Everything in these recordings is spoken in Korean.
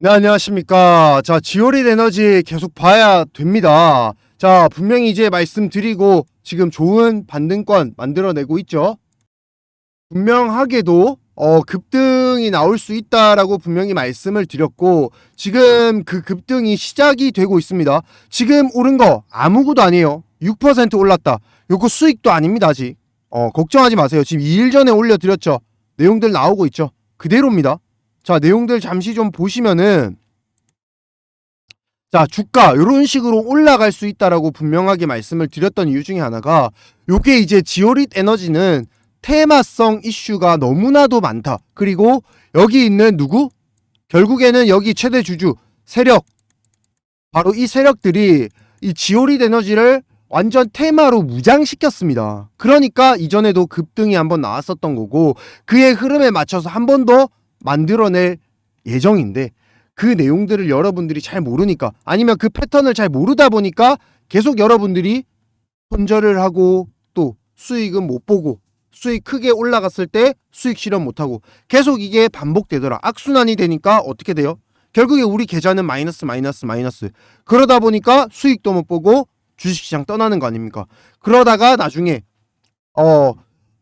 네, 안녕하십니까. 자, 지오릿 에너지 계속 봐야 됩니다. 자, 분명히 이제 말씀드리고 지금 좋은 반등권 만들어내고 있죠. 분명하게도 어, 급등이 나올 수 있다라고 분명히 말씀을 드렸고 지금 그 급등이 시작이 되고 있습니다. 지금 오른 거 아무것도 아니에요. 6% 올랐다. 요거 수익도 아닙니다, 아직. 어, 걱정하지 마세요. 지금 2일 전에 올려드렸죠. 내용들 나오고 있죠. 그대로입니다. 자, 내용들 잠시 좀 보시면은 자, 주가 이런 식으로 올라갈 수 있다라고 분명하게 말씀을 드렸던 이유 중에 하나가 요게 이제 지오릿 에너지는 테마성 이슈가 너무나도 많다. 그리고 여기 있는 누구? 결국에는 여기 최대 주주 세력 바로 이 세력들이 이 지오릿 에너지를 완전 테마로 무장시켰습니다. 그러니까 이전에도 급등이 한번 나왔었던 거고 그의 흐름에 맞춰서 한 번 더 만들어낼 예정인데 그 내용들을 여러분들이 잘 모르니까 아니면 그 패턴을 잘 모르다 보니까 계속 여러분들이 손절을 하고 또 수익은 못 보고 수익 크게 올라갔을 때 수익 실현 못 하고 계속 이게 반복되더라. 악순환이 되니까 어떻게 돼요? 결국에 우리 계좌는 마이너스 마이너스 마이너스. 그러다 보니까 수익도 못 보고 주식시장 떠나는 거 아닙니까? 그러다가 나중에 어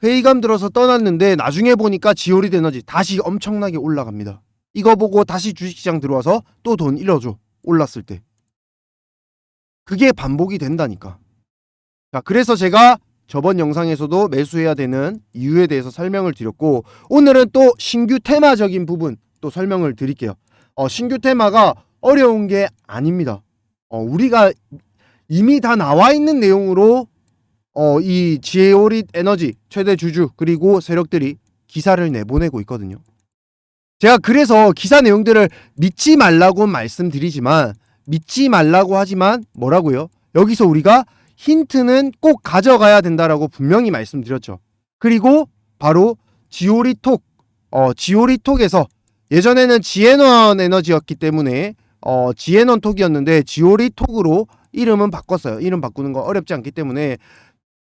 회의감 들어서 떠났는데 나중에 보니까 지오릿 에너지 다시 엄청나게 올라갑니다. 이거 보고 다시 주식시장 들어와서 또 돈 잃어줘. 올랐을 때. 그게 반복이 된다니까. 자, 그래서 제가 저번 영상에서도 매수해야 되는 이유에 대해서 설명을 드렸고 오늘은 또 신규 테마적인 부분 또 설명을 드릴게요. 어, 신규 테마가 어려운 게 아닙니다. 어, 우리가 이미 다 나와 있는 내용으로 어, 이 지에오릿 에너지 최대 주주 그리고 세력들이 기사를 내보내고 있거든요. 제가 그래서 기사 내용들을 믿지 말라고 말씀드리지만 믿지 말라고 하지만 뭐라고요? 여기서 우리가 힌트는 꼭 가져가야 된다라고 분명히 말씀드렸죠. 그리고 바로 지오리톡 어 지오리톡에서 예전에는 지에넌 에너지였기 때문에 어 지에넌 톡이었는데 지오리톡으로 이름은 바꿨어요. 이름 바꾸는 거 어렵지 않기 때문에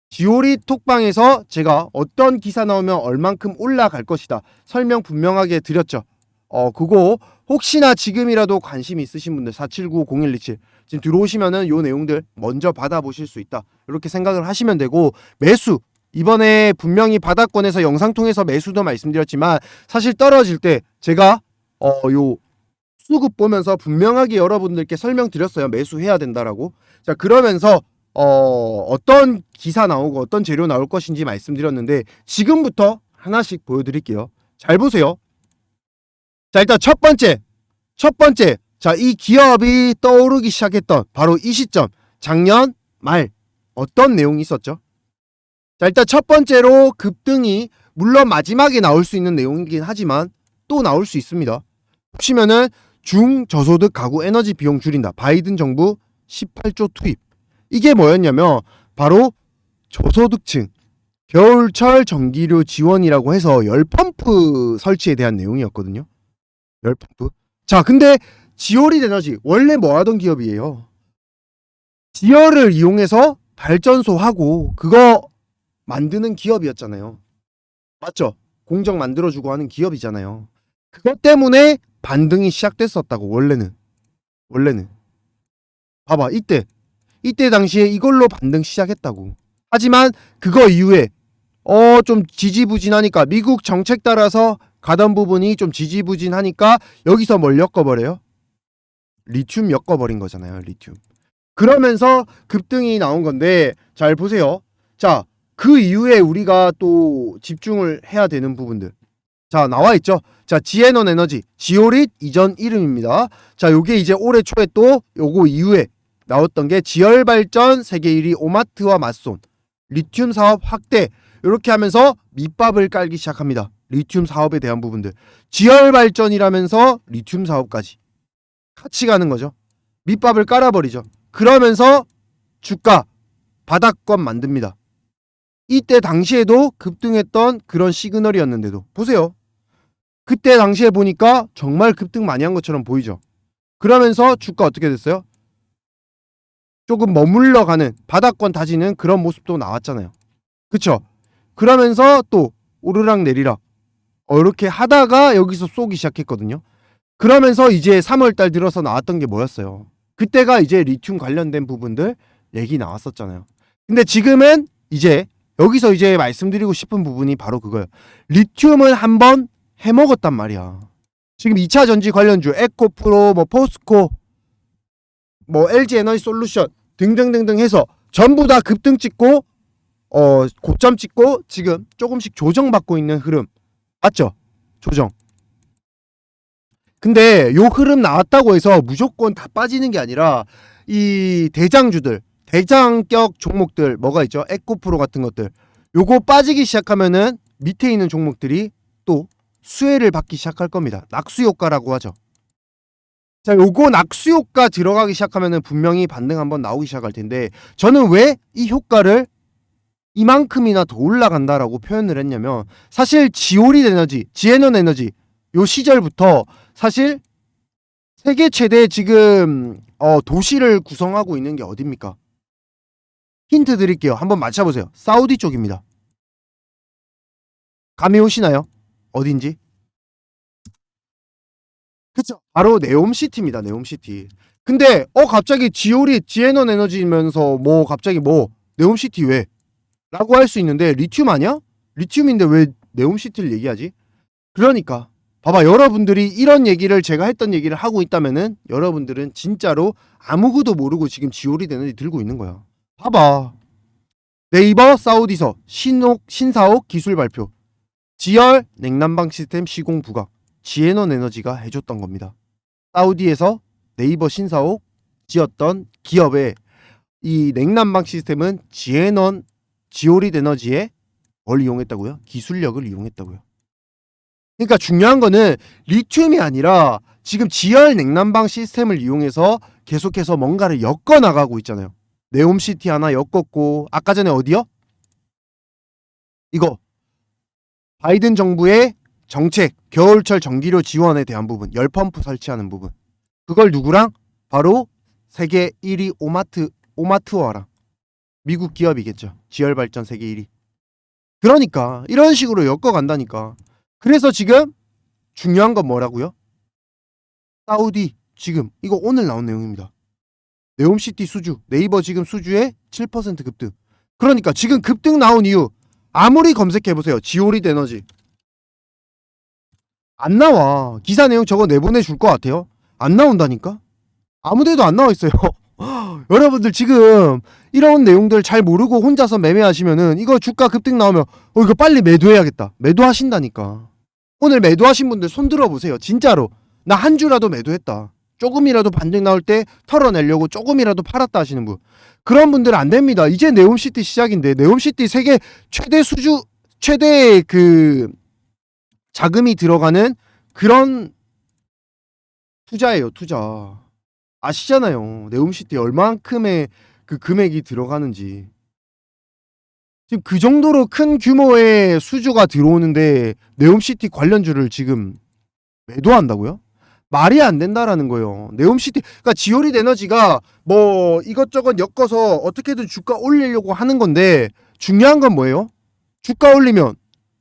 지오리 톡방에서 제가 어떤 기사 나오면 얼만큼 올라갈 것이다 설명 분명하게 드렸죠. 어 그거 혹시나 지금이라도 관심 있으신 분들 4790127 지금 들어오시면은 요 내용들 먼저 받아보실 수 있다. 이렇게 생각을 하시면 되고 매수. 이번에 분명히 바닥권에서 영상 통해서 매수도 말씀드렸지만 사실 떨어질 때 제가 어요 수급 보면서 분명하게 여러분들께 설명드렸어요. 매수해야 된다라고. 자 그러면서 어, 어떤 기사 나오고 어떤 재료 나올 것인지 말씀드렸는데 지금부터 하나씩 보여드릴게요. 잘 보세요. 자, 일단 첫 번째. 첫 번째. 자, 이 기업이 떠오르기 시작했던 바로 이 시점. 작년 말 어떤 내용이 있었죠? 자, 일단 첫 번째로 급등이 물론 마지막에 나올 수 있는 내용이긴 하지만 또 나올 수 있습니다. 보시면은 중저소득 가구 에너지 비용 줄인다. 바이든 정부 18조 투입. 이게 뭐였냐면 바로 저소득층 겨울철 전기료 지원이라고 해서 열펌프 설치에 대한 내용이었거든요. 열펌프. 자, 근데 지오릿 에너지 원래 뭐 하던 기업이에요. 지열을 이용해서 발전소 하고 그거 만드는 기업이었잖아요. 맞죠? 공정 만들어주고 하는 기업이잖아요. 그것 때문에 반등이 시작됐었다고 원래는 원래는 봐봐 이때 이때 당시에 이걸로 반등 시작했다고. 하지만 그거 이후에 어 좀 지지부진하니까 미국 정책 따라서 가던 부분이 좀 지지부진하니까 여기서 뭘 엮어버려요? 리튬 엮어버린 거잖아요. 리튬. 그러면서 급등이 나온 건데 잘 보세요. 자, 그 이후에 우리가 또 집중을 해야 되는 부분들. 자, 나와 있죠. 자, 지에넌 에너지, 지오릿 이전 이름입니다. 자, 요게 이제 올해 초에 또 요거 이후에 나왔던 게 지열 발전 세계 1위 오마트와 맞손 리튬 사업 확대 이렇게 하면서 밑밥을 깔기 시작합니다. 리튬 사업에 대한 부분들 지열 발전이라면서 리튬 사업까지 같이 가는 거죠. 밑밥을 깔아버리죠. 그러면서 주가 바닥권 만듭니다. 이때 당시에도 급등했던 그런 시그널이었는데도 보세요. 그때 당시에 보니까 정말 급등 많이 한 것처럼 보이죠. 그러면서 주가 어떻게 됐어요? 조금 머물러 가는 바닥권 다지는 그런 모습도 나왔잖아요. 그쵸? 그러면서 또 오르락 내리락 어, 이렇게 하다가 여기서 쏘기 시작했거든요. 그러면서 이제 3월달 들어서 나왔던 게 뭐였어요? 그때가 이제 리튬 관련된 부분들 얘기 나왔었잖아요. 근데 지금은 이제 여기서 이제 말씀드리고 싶은 부분이 바로 그거예요. 리튬을 한번 해먹었단 말이야. 지금 2차 전지 관련주 에코프로 뭐 포스코 뭐 LG 에너지 솔루션 등등등등 해서 전부 다 급등 찍고 어 고점 찍고 지금 조금씩 조정받고 있는 흐름 맞죠? 조정. 근데 요 흐름 나왔다고 해서 무조건 다 빠지는 게 아니라 이 대장주들 대장격 종목들 뭐가 있죠? 에코프로 같은 것들 요거 빠지기 시작하면은 밑에 있는 종목들이 또 수혜를 받기 시작할 겁니다. 낙수 효과라고 하죠. 자, 요거 낙수 효과 들어가기 시작하면은 분명히 반등 한번 나오기 시작할 텐데 저는 왜 이 효과를 이만큼이나 더 올라간다라고 표현을 했냐면 사실 지오리 에너지, 지에넌 에너지 요 시절부터 사실 세계 최대 지금 어, 도시를 구성하고 있는 게 어딥니까? 힌트 드릴게요. 한번 맞춰보세요. 사우디 쪽입니다. 감이 오시나요? 어딘지? 그쵸. 바로 네옴시티입니다. 네옴시티. 근데 어 갑자기 지오리 지에넌 에너지면서 뭐 갑자기 뭐 네옴시티 왜? 라고 할 수 있는데 리튬 아니야? 리튬인데 왜 네옴시티를 얘기하지? 그러니까 봐봐 여러분들이 이런 얘기를 제가 했던 얘기를 하고 있다면은 여러분들은 진짜로 아무것도 모르고 지금 지오리 에너지 들고 있는 거야. 봐봐. 네이버 사우디서 신옥 신사옥 기술 발표. 지열 냉난방 시스템 시공 부각. 지에넌 에너지가 해줬던 겁니다. 사우디에서 네이버 신사옥 지었던 기업의 이 냉난방 시스템은 지에넌 지오릿 에너지의 뭘 이용했다고요? 기술력을 이용했다고요. 그러니까 중요한 거는 리튬이 아니라 지금 지열 냉난방 시스템을 이용해서 계속해서 뭔가를 엮어 나가고 있잖아요. 네옴시티 하나 엮었고 아까 전에 어디요? 이거 바이든 정부의 정책 겨울철 전기료 지원에 대한 부분 열펌프 설치하는 부분. 그걸 누구랑? 바로 세계 1위 오마트 오마트워랑. 미국 기업이겠죠. 지열 발전 세계 1위. 그러니까 이런 식으로 엮어 간다니까. 그래서 지금 중요한 건 뭐라고요? 사우디 지금 이거 오늘 나온 내용입니다. 네옴시티 수주 네이버 지금 수주에 7% 급등. 그러니까 지금 급등 나온 이유 아무리 검색해 보세요. 지오릿 에너지 안 나와. 기사 내용 저거 내보내 줄 것 같아요. 안 나온다니까? 아무데도 안 나와 있어요. 여러분들 지금 이런 내용들 잘 모르고 혼자서 매매하시면은 이거 주가 급등 나오면 어 이거 빨리 매도해야겠다. 매도하신다니까. 오늘 매도하신 분들 손 들어 보세요. 진짜로. 나 한 주라도 매도했다. 조금이라도 반등 나올 때 털어내려고 조금이라도 팔았다 하시는 분. 그런 분들은 안 됩니다. 이제 네옴시티 시작인데 네옴시티 세계 최대 수주 최대 그 자금이 들어가는 그런 투자예요 투자 아시잖아요 네옴시티 얼만큼의 그 금액이 들어가는지 지금 그 정도로 큰 규모의 수주가 들어오는데 네옴시티 관련주를 지금 매도한다고요? 말이 안 된다라는 거예요. 네옴시티, 그러니까 지오릿 에너지가 뭐 이것저것 엮어서 어떻게든 주가 올리려고 하는 건데 중요한 건 뭐예요? 주가 올리면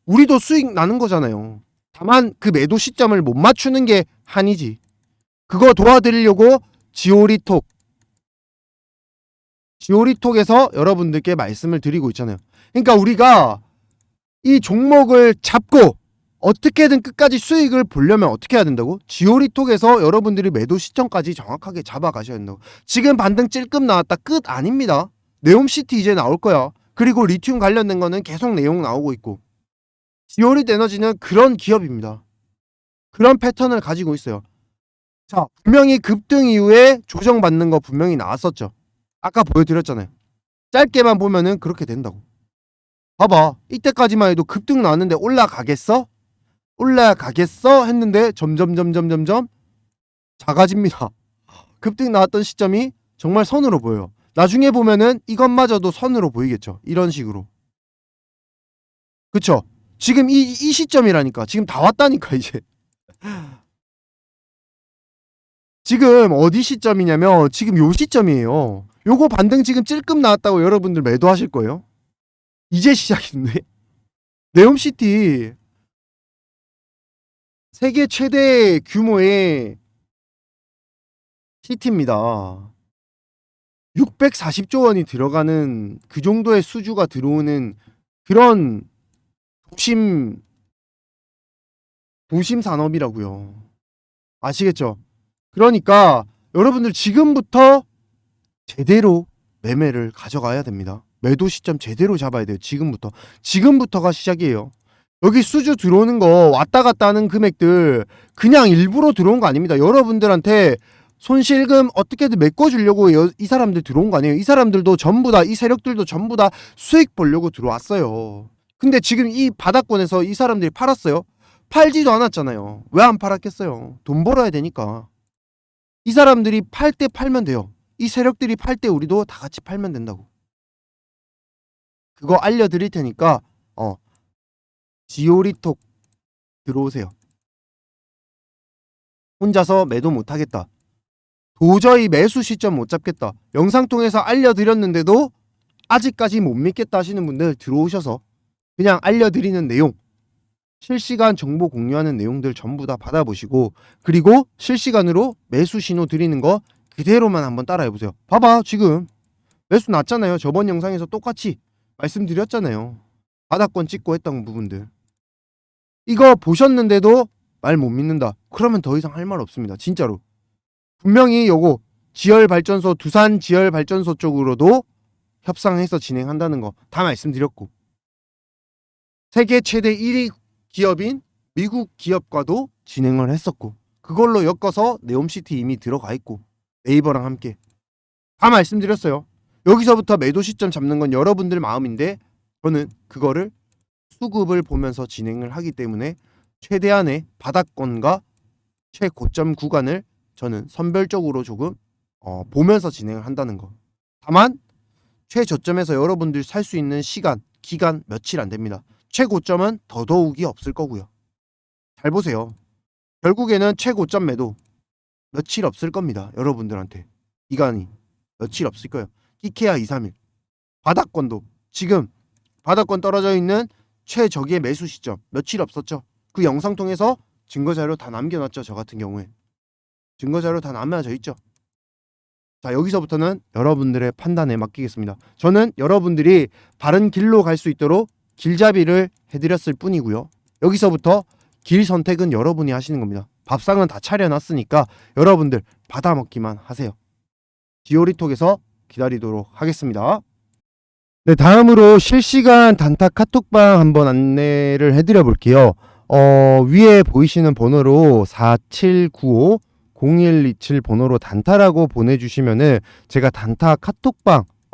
우리도 수익 나는 거잖아요. 다만 그 매도 시점을 못 맞추는 게 한이지. 그거 도와드리려고 지오리톡, 지오리톡에서 여러분들께 말씀을 드리고 있잖아요. 그러니까 우리가 이 종목을 잡고 어떻게든 끝까지 수익을 보려면 어떻게 해야 된다고? 지오리톡에서 여러분들이 매도 시점까지 정확하게 잡아가셔야 된다고. 지금 반등 찔끔 나왔다 끝 아닙니다. 네옴시티 이제 나올 거야. 그리고 리튬 관련된 거는 계속 내용 나오고 있고. 지오릿 에너지는 그런 기업입니다. 그런 패턴을 가지고 있어요. 자, 분명히 급등 이후에 조정받는 거 분명히 나왔었죠. 아까 보여드렸잖아요. 짧게만 보면은 그렇게 된다고. 봐봐. 이때까지만 해도 급등 나왔는데 올라가겠어? 올라가겠어? 했는데 점점 점점 점점 작아집니다. 급등 나왔던 시점이 정말 선으로 보여요. 나중에 보면은 이것마저도 선으로 보이겠죠. 이런 식으로. 그쵸? 지금 이, 이 시점이라니까. 지금 다 왔다니까, 이제. 지금 어디 시점이냐면 지금 요 시점이에요. 요거 반등 지금 찔끔 나왔다고 여러분들 매도하실 거예요? 이제 시작인데. 네옴시티 세계 최대 규모의 시티입니다. 640조 원이 들어가는 그 정도의 수주가 들어오는 그런 도심 도심 산업이라고요. 아시겠죠? 그러니까 여러분들 지금부터 제대로 매매를 가져가야 됩니다. 매도 시점 제대로 잡아야 돼요. 지금부터. 지금부터가 시작이에요. 여기 수주 들어오는 거 왔다 갔다 하는 금액들 그냥 일부러 들어온 거 아닙니다. 여러분들한테 손실금 어떻게든 메꿔주려고 여- 이 사람들 들어온 거 아니에요. 이 사람들도 전부 다 이 세력들도 전부 다 수익 보려고 들어왔어요. 근데 지금 이 바닥권에서 이 사람들이 팔았어요. 팔지도 않았잖아요. 왜 안 팔았겠어요? 돈 벌어야 되니까. 이 사람들이 팔 때 팔면 돼요. 이 세력들이 팔 때 우리도 다 같이 팔면 된다고. 그거 알려드릴 테니까 어 지오리톡 들어오세요. 혼자서 매도 못하겠다. 도저히 매수 시점 못 잡겠다. 영상 통해서 알려드렸는데도 아직까지 못 믿겠다 하시는 분들 들어오셔서 그냥 알려드리는 내용 실시간 정보 공유하는 내용들 전부 다 받아보시고 그리고 실시간으로 매수 신호 드리는 거 그대로만 한번 따라해 보세요. 봐봐 지금 매수 났잖아요. 저번 영상에서 똑같이 말씀드렸잖아요. 바닥권 찍고 했던 부분들. 이거 보셨는데도 말 못 믿는다. 그러면 더 이상 할 말 없습니다. 진짜로. 분명히 요거 지열 발전소 두산 지열 발전소 쪽으로도 협상해서 진행한다는 거 다 말씀드렸고 세계 최대 1위 기업인 미국 기업과도 진행을 했었고 그걸로 엮어서 네옴시티 이미 들어가 있고 네이버랑 함께 다 말씀드렸어요. 여기서부터 매도 시점 잡는 건 여러분들 마음인데 저는 그거를 수급을 보면서 진행을 하기 때문에 최대한의 바닥권과 최고점 구간을 저는 선별적으로 조금 어, 보면서 진행을 한다는 거. 다만 최저점에서 여러분들 살 수 있는 시간, 기간 며칠 안 됩니다. 최고점은 더더욱이 없을 거고요. 잘 보세요. 결국에는 최고점 매도 며칠 없을 겁니다. 여러분들한테 기간이 며칠 없을 거예요. 끼케야 2, 3일. 바닥권도 지금 바닥권 떨어져 있는 최저기의 매수 시점 며칠 없었죠. 그 영상 통해서 증거 자료 다 남겨놨죠. 저 같은 경우에 증거 자료 다 남겨져 있죠. 자 여기서부터는 여러분들의 판단에 맡기겠습니다. 저는 여러분들이 바른 길로 갈 수 있도록 길잡이를 해드렸을 뿐이고요. 여기서부터 길 선택은 여러분이 하시는 겁니다. 밥상은 다 차려놨으니까 여러분들 받아 먹기만 하세요. 디오리톡에서 기다리도록 하겠습니다. 네, 다음으로 실시간 단타 카톡방 한번 안내를 해드려 볼게요. 어, 위에 보이시는 번호로 4795 0127 번호로 단타라고 보내주시면은 제가 단타 카톡방